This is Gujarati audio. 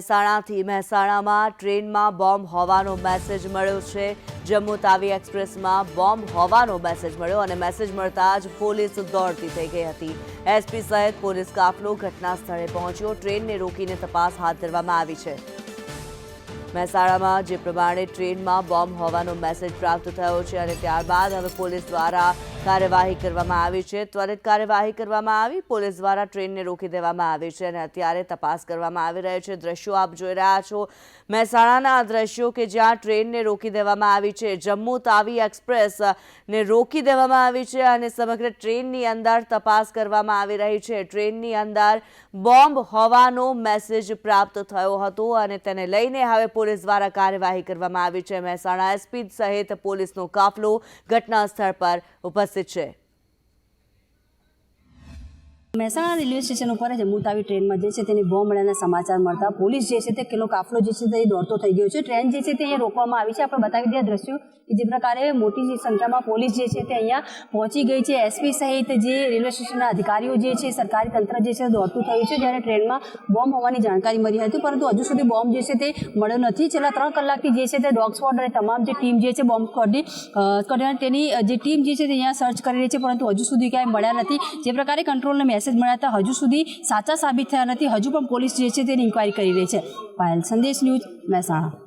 મહેસાણાથી મહેસાણામાં ટ્રેનમાં બોમ્બ હોવાનો મેસેજ મળ્યો છે. જમ્મુ તાવી એક્સપ્રેસમાં બોમ્બ હોવાનો મેસેજ મળ્યો અને મેસેજ મળતા જ પોલીસ દોડતી થઈ ગઈ હતી. એસપી સહિત પોલીસ કાફલો ઘટના સ્થળે પહોંચ્યો. ટ્રેનને રોકીને તપાસ હાથ ધરવામાં આવી છે. મહેસાણામાં જે પ્રમાણે ટ્રેનમાં બોમ્બ હોવાનો મેસેજ પ્રાપ્ત થયો છે અને ત્યારબાદ હવે પોલીસ દ્વારા કાર્યવાહી કરવામાં આવી છે. ત્વરિત કાર્યવાહી કરવામાં આવી. પોલીસ દ્વારા ટ્રેનને રોકી દેવામાં આવી છે અને અત્યારે તપાસ કરવામાં આવી રહી છે. દ્રશ્યો આપ જોઈ રહ્યા છો. મહેસાણાના દ્રશ્યો કે જ્યાં ટ્રેનને રોકી દેવામાં આવી છે. જમ્મુ તાવી એક્સપ્રેસ ને રોકી દેવામાં આવી છે અને સમગ્ર ટ્રેનની અંદર તપાસ કરવામાં આવી રહી છે. ટ્રેનની અંદર બોમ્બ હોવાનો મેસેજ પ્રાપ્ત થયો હતો અને તેને લઈને હવે પોલીસ દ્વારા કાર્યવાહી કરવામાં આવી છે. મહેસાણા એસપી સહિત પોલીસનો કાફલો ઘટના સ્થળ પર ઉપસ્થિત છે મહેસાણા રેલવે સ્ટેશન ઉપર જમ્મુ તાવી ટ્રેનમાં જે છે તેની બોમ્બ મળ્યાના સમાચાર મળતા પોલીસ જે છે તે કિલો કાફલો જે છે તે દોડતો થઈ ગયો છે ટ્રેન જે છે તે અહીંયા રોકવામાં આવી છે આપણે બતાવી દઈએ દ્રશ્યો જે પ્રકારે મોટી સંખ્યામાં પોલીસ જે છે તે અહીંયા પહોંચી ગઈ છે એસપી સહિત જે રેલવે સ્ટેશનના અધિકારીઓ જે છે સરકારી તંત્ર જે છે દોડતું થયું છે જ્યારે ટ્રેનમાં બોમ્બ હોવાની જાણકારી મળી હતી પરંતુ હજુ સુધી બોમ્બ જે છે તે મળ્યો નથી છેલ્લા ત્રણ કલાકથી જે છે તે ડોગ સ્પોટ અને તમામ જે ટીમ જે છે બોમ્બ સ્કોડની અ, તેની જે ટીમ જે છે તે અહીંયા સર્ચ કરી રહી છે પરંતુ હજુ સુધી ક્યાંય મળ્યા નથી જે પ્રકારે કંટ્રોલને મેસેજ મળ્યા હતા. હજુ સુધી સાચા સાબિત થયા નથી. હજુ પણ પોલીસ જે છે તેની ઇન્ક્વાયરી કરી રહી છે. પાયલ, સંદેશ ન્યૂઝ મહેસાણા.